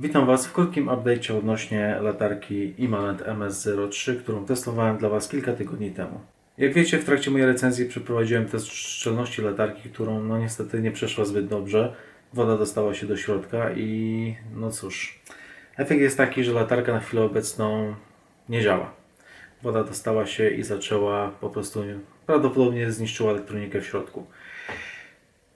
Witam Was w krótkim update'cie odnośnie latarki Imalent MS03, którą testowałem dla Was kilka tygodni temu. Jak wiecie, w trakcie mojej recenzji przeprowadziłem test szczelności latarki, którą no niestety nie przeszła zbyt dobrze. Woda dostała się do środka i no cóż, efekt jest taki, że latarka na chwilę obecną nie działa. Woda dostała się i zaczęła po prostu, prawdopodobnie zniszczyła elektronikę w środku.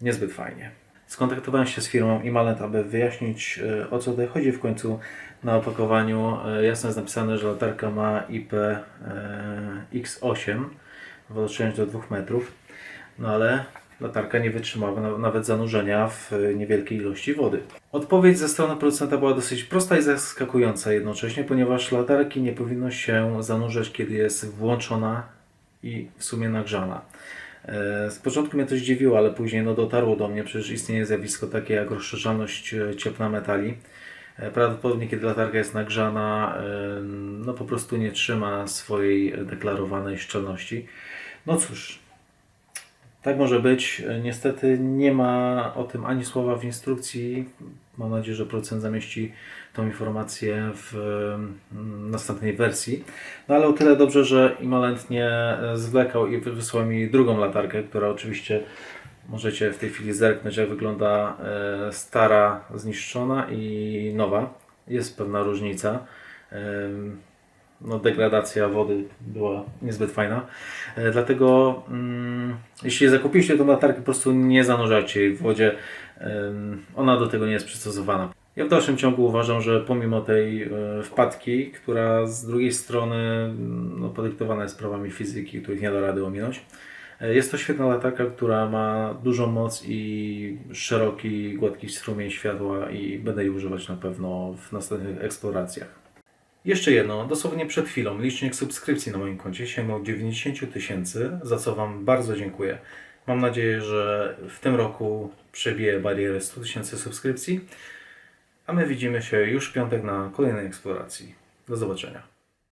Niezbyt fajnie. Skontaktowałem się z firmą Imalent, aby wyjaśnić e, o co tutaj chodzi. W końcu na opakowaniu e, jasno jest napisane, że latarka ma IPX8, wodoodporność do 2 metrów, no ale latarka nie wytrzymała na- nawet zanurzenia w e, niewielkiej ilości wody. Odpowiedź ze strony producenta była dosyć prosta i zaskakująca jednocześnie, ponieważ latarki nie powinno się zanurzać, kiedy jest włączona i w sumie nagrzana. E, Z początku mnie to zdziwiło, ale później no, dotarło do mnie, przecież istnieje zjawisko takie jak rozszerzalność e, ciepła metali. E, Prawdopodobnie kiedy latarka jest nagrzana, no po prostu nie trzyma swojej deklarowanej szczelności. No cóż, tak może być. Niestety nie ma o tym ani słowa w instrukcji. Mam nadzieję, że producent zamieści tą informację w mm, następnej wersji. No ale o tyle dobrze, że Imalent nie e, zwlekał i wy- wysłał mi drugą latarkę, która oczywiście możecie w tej chwili zerknąć, jak wygląda e, stara, zniszczona i nowa. Jest pewna różnica. No, degradacja wody była niezbyt fajna. E, Dlatego mm, jeśli zakupiliście tą latarkę, po prostu nie zanurzajcie jej w wodzie. Ona do tego nie jest przystosowana. Ja w dalszym ciągu uważam, że pomimo tej e, wpadki, która z drugiej strony mm, no, podyktowana jest prawami fizyki, których nie da rady ominąć, e, jest to świetna latarka, która ma dużą moc i szeroki, gładki strumień światła i będę jej używać na pewno w następnych eksploracjach. Jeszcze jedno, dosłownie przed chwilą licznik subskrypcji na moim koncie sięgnął 90 000 tysięcy, za co Wam bardzo dziękuję. Mam nadzieję, że w tym roku przebiję barierę 100 000 tysięcy subskrypcji, a my widzimy się już w piątek na kolejnej eksploracji. Do zobaczenia.